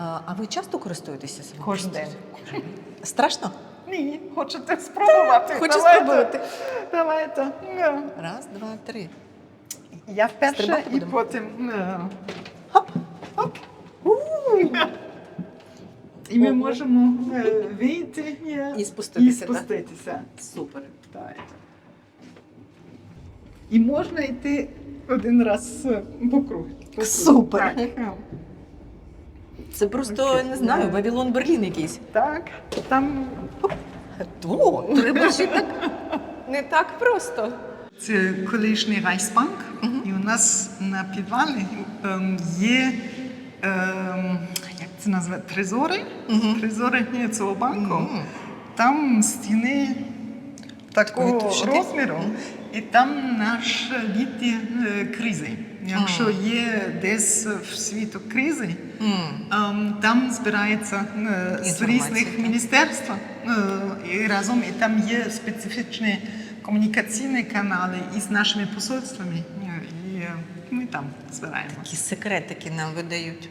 А, ви часто користуєтеся цим? Кожен день. Страшно? Ні, хочете спробувати? Хочу Давайте. спробувати. Давайте. Раз, два, три. Я вперше Стрибати і будемо? потім. ну. Хоп. І ми Ого. можемо е, вийти І спуститися, І так? спуститися. Супер. Так. І можна йти один раз е, по кругу. По кругу. Супер. Так. Це просто не знаю, Да. Вавилон Берлін якийсь. Так, там О, треба ще так. Не так просто. Це колишній Райсбанк, і у нас на підвалі ем, є ем, як це назвати, трезори. Трезори цього банку. Там стіни такого товщини? розміру, і там наші літні е, кризи. Якщо є десь в світу кризи, ем, там збирається е, з різних міністерств е, і разом, і там є специфічні комунікаційні канали із нашими посольствами, і ми там збираємося. Такі секретики нам видають.